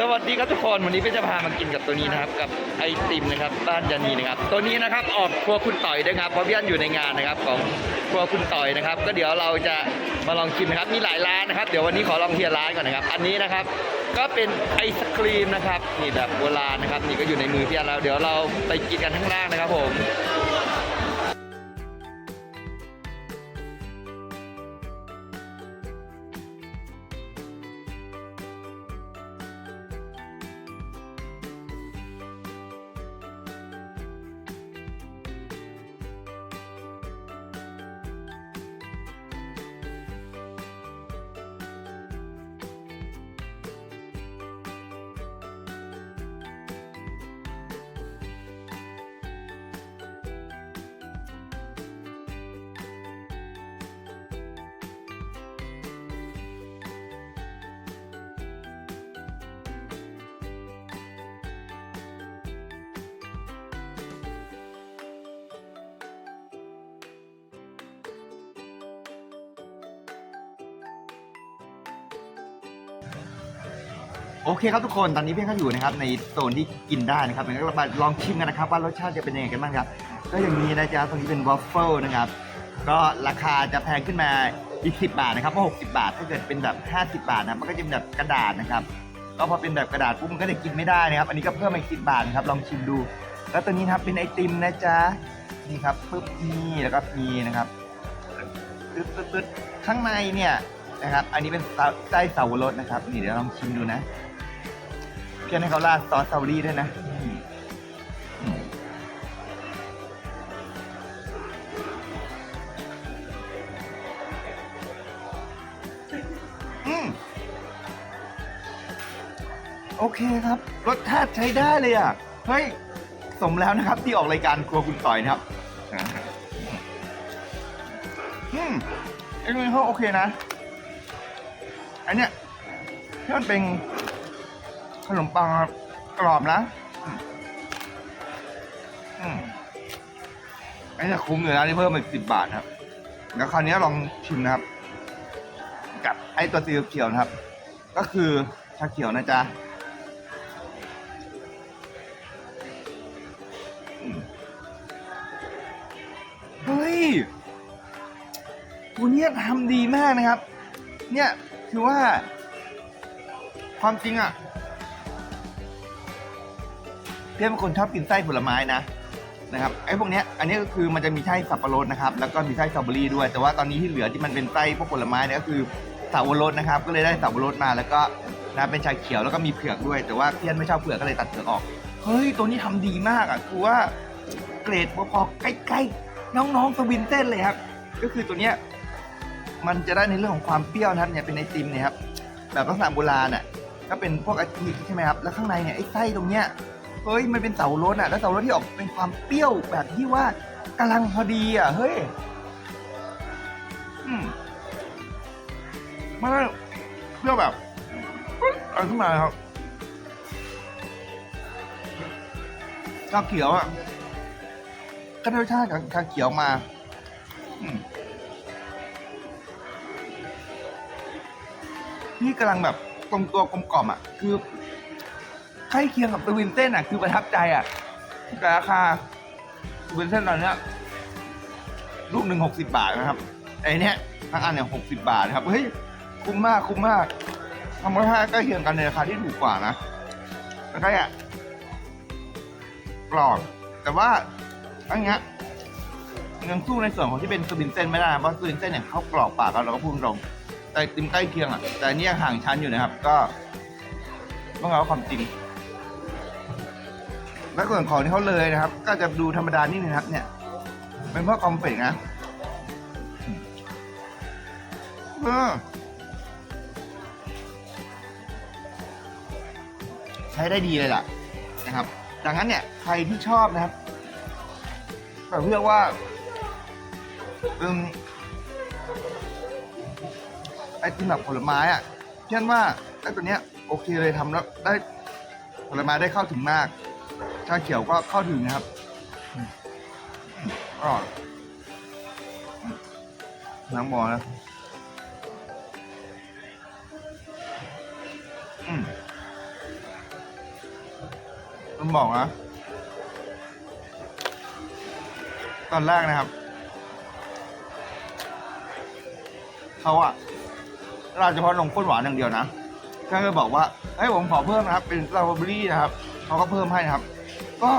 สวัสดีครับทุกคนวันนี้พี่จะพามากินกับตัวนี้นะครับ กับไอติมนะครับบ้านยานีนะครับ ตัวนี้นะครับออกครัวคุณต่อยด้วยครับเพราะพี่อันอยู่ในงานนะครับของครัวคุณต่อยนะครับ ก็เดี๋ยวเราจะมาลองชิมนะครับมีหลายร้านนะครับ เดี๋ยววันนี้ขอลองเทียร้านก่อนนะครับ อันนี้นะครับก็เป็นไอศครีมนะครับนี่แบบโบราณนะครับ นี่ก็อยู่ในมือพี่อันแล้วเดี๋ยวเราไปกินกันข้างล่างนะครับผม โอเคครับทุกคนตอนนี้เพี่ก็อยู่นะครับในโซนที่กินได้นะครับงั้นเรามาลองชิมกันนะครับว่ารสชาติจะเป็นยังไงกันบ้างครับก็อย่างนี้นะจ๊ะตรงนี้เป็นวอฟเฟิลนะครับก็ราคาจะแพงขึ้นมาอีก 10 บาทนะครับเพราะ60 บาท ถ้าเกิดเป็นแบบ 50 บาทนะมันก็จะเป็นแบบกระดาษนะครับก็พอเป็นแบบกระดาษปุ๊บมันก็จะกินไม่ได้นะครับ อันนี้ก็เพิ่มอีก10บาทนะครับลองชิมดู แล้วตัวนี้นะครับเป็นไอติมนะจ๊ะนี่ครับปึ๊บนี่แล้วก็มีนะครับปึ๊บปึ๊บปึ๊บข้างในเนี่ยนะครับ อันนี้เป็นไส้เสาวรสนะครับ นี่เดี๋ยวลองชิมดูนะ เพื่อนให้เขาราดซอสซาวรี่ด้วยนะอืมโอเคครับ รสชาติใช้ได้เลยอะ เฮ้ย สมแล้วนะครับ ที่ออกรายการครัวคุณต่อยนะครับ อืมไอ้นี่เขาโอเคนะ อันเนี้ยที่มันเป็น ขนมปังครับกรอบนะอืมอันนี้คุ้มเลยนะที่เพิ่มมาสิบบาทครับ แล้วคราวนี้ลองชิมนะครับ กับไอ้ตัวสีเขียวนะครับ ก็คือชาเขียวนะจ๊ะเฮ้ยตัวเนี้ยทำดีมากนะครับ เนี่ยคือว่าความจริงอะ เพื่อนเป็นคนชอบกินไส้ผลไม้นะนะครับไอ้พวกเนี้ยอันนี้ก็คือมันจะมีไส้สับปะรดนะครับ แล้วก็มีไส้สตรอเบอรี่ด้วย แต่ว่าตอนนี้ที่เหลือที่มันเป็นไส้พวกผลไม้เนี่ยก็คือสับปะรดนะครับ ก็เลยได้สับปะรดมาแล้วก็นะเป็นชาเขียวแล้วก็มีเผือกด้วย แต่ว่าเพื่อนไม่ชอบเผือกก็เลยตัดเผือกออกเฮ้ยตัวนี้ทำดีมากอะคือว่าเกรดพอๆใกล้ๆน้องๆสวินเต้นเลยครับ ก็คือตัวเนี้ยมันจะได้ในเรื่องของความเปรี้ยวนะครับเนี่ยเป็นไอติมเนี่ยครับแบบลักษณะโบราณอะก็เป็นพวกอาทิใช่ไหมครับแล้วข้างในเนี่ยไอ้ไส้ตรงเนี้ย เฮ้ยมันเป็นเสารสอะ แล้วเสารสที่ออกเป็นความเปรี้ยวแบบที่ว่ากำลังพอดีอะ เฮ้ยอืมมันเปรี้ยวแบบอะไรขึ้นมาครับชาเขียวอะก็ได้รสชาติของชาเขียวมาอืมนี่กำลังแบบตรงตัวกลมกล่อมอะ คือ ใกล้เคียงกับตัววินเต้นอะ คือประทับใจอะแต่ราคาตัววินเต้นตอนเนี้ยลูกหนึ่งหกสิบาทนะครับไอ้เนี้ยทั้งอันเนี่ยหกสิบาทนะครับเฮ้ยคุ้มมากคุ้มมากทำรสชาติใกล้เคียงกันในราคาที่ถูกกว่านะแล้วก็เนี่ยกรอบแต่ว่าอันเนี้ยยังสู้ในส่วนของที่เป็นสวินเต้นไม่ได้เพราะสวินเต้นเนี่ยเขากรอบปากเราเราก็พูดตรงแต่ติมใกล้เคียงอะแต่อันนี้ยังห่างชั้นอยู่นะครับ ก็ต้องเอาความจริง และส่วนของที่เขาเลยนะครับ ก็จะดูธรรมดานิดนึงครับ เนี่ย เป็นเพราะคอมเฟกนะเออใช้ได้ดีเลยล่ะนะครับ ดังนั้นเนี่ยใครที่ชอบนะครับแบบเรียกว่าเป็นไอติมแบบผลไม้อะเช่นว่าไอตัวเนี้ยโอเคเลยทำแล้วได้ผลไม้ได้เข้าถึงมาก ชาเขียวก็เข้าถึงนะครับอร่อยน้ำบอนะอืมผมบอกนะ ตอนแรกนะครับ เขาอะเราเฉพาะนมข้นหวานอย่างเดียวนะแค่ก็บอกว่า เฮ้ยผมขอเพิ่มนะครับ เป็นสตรอเบอรี่นะครับ เขาก็เพิ่มให้นะครับ ก็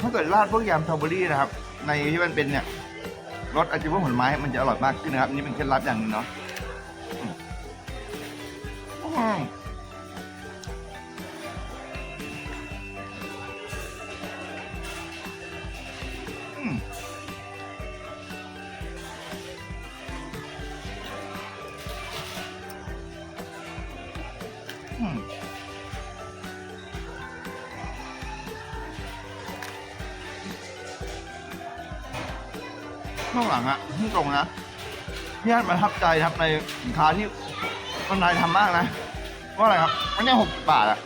ถ้าเกิดราดพวกยำสตรอเบอรี่นะครับ ในที่มันเป็นเนี่ยรสอาจจะพวกผลไม้มันจะอร่อยมากขึ้นนะครับ นี่เป็นเคล็ดลับอย่างหนึงเนาะอืม ข้างหลังอะที่ตรงนะพี่อันประทับใจนะครับในสินค้าที่คนไทยทำมากนะว่าอะไรครับอันนี้หกบาทอะ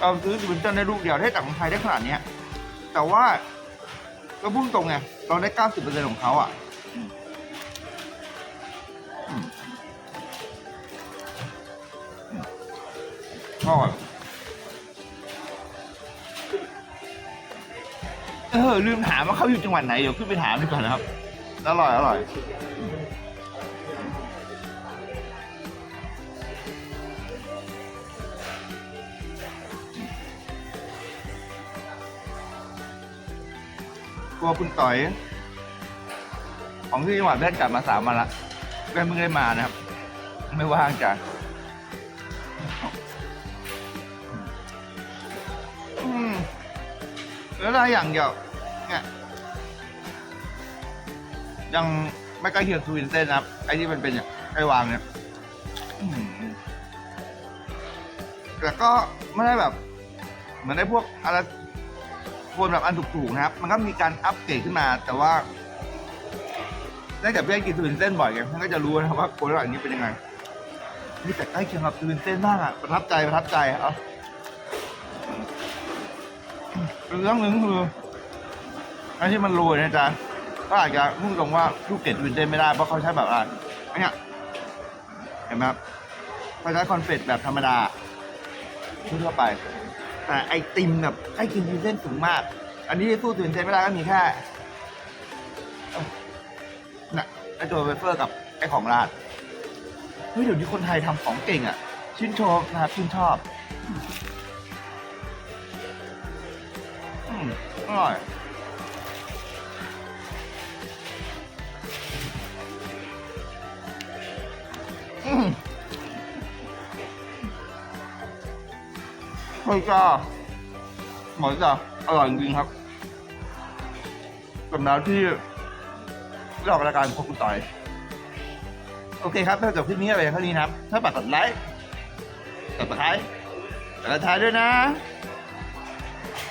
เราซื้อดิวินเจนได้ลูกเดียวได้จากของไทยได้ขนาดเนี้ย แต่ว่าก็พุ่งตรงไงเราได้เก้าสิบเปอร์เซ็นต์ของเขาอะอืมอืมอืมอร่อย ออลืมถามว่าเขาอยู่จังหวัดไหนเดี๋ยวขึ้นไปถามดีกว่านะครับ อร่อยอร่อยตัวคุณต่อย ของที่จังหวัดเพื่อนกลับมาสามวันละเพื่เพิ่งได้มานะครับ ไม่ว่างจ้ะอืมแล้วได้อย่างเดียว เนี่ยยังไม่ใกล้เคียงทวินเส้นนะครับ ไอ้ที่มันเป็นเนี่ยไอ้วางเนี่ยแต่ก็ไม่ได้แบบ เหมือนได้พวกอะไรคนแบบอันถูกๆนะครับ มันก็มีการอัปเกรดขึ้นมา แต่ว่าได้จากเพื่อนกินตื่นเต้นบ่อยไงมันก็จะรู้นะครับว่าคนระหว่านี้เป็นยังไงนี่แต่ใกล้เคียงกับตื่นเต้นมากอะประทับใจประทับใจเอาเรื่องหนึ่งคือ อันที่มันโรยนะจ๊ะก็อาจจะพูดตรงว่าลูกเกดตื่นเต้นไม่ได้เพราะเขาใช้แบบอะไรอันเนี้ยเห็นไหมครับเขาใช้คอนเฟตแบบธรรมดาทั่วไป แต่ไอติมแบบใกล้เคียงตื่นเต้นสูงมาก อันนี้สู้ตื่นเต้นไม่ได้ก็มีแค่น่ะไอตัวเวเฟอร์กับไอของราดเฮ้ยเดี๋ยวนี้คนไทยทำของเก่งอะ ชื่นชมนะครับชื่นชอบ อืมอร่อย เฮ้ยจ้าหมอจ้าอร่อยจริงครับกับน้ำที่เรื่องรายการพบคุณต่อย โอเคครับถ้าจบคลิปนี้อะไรเท่านี้นะครับ ถ้าฝากกดไลค์กดติดตามกดติดตามด้วยนะ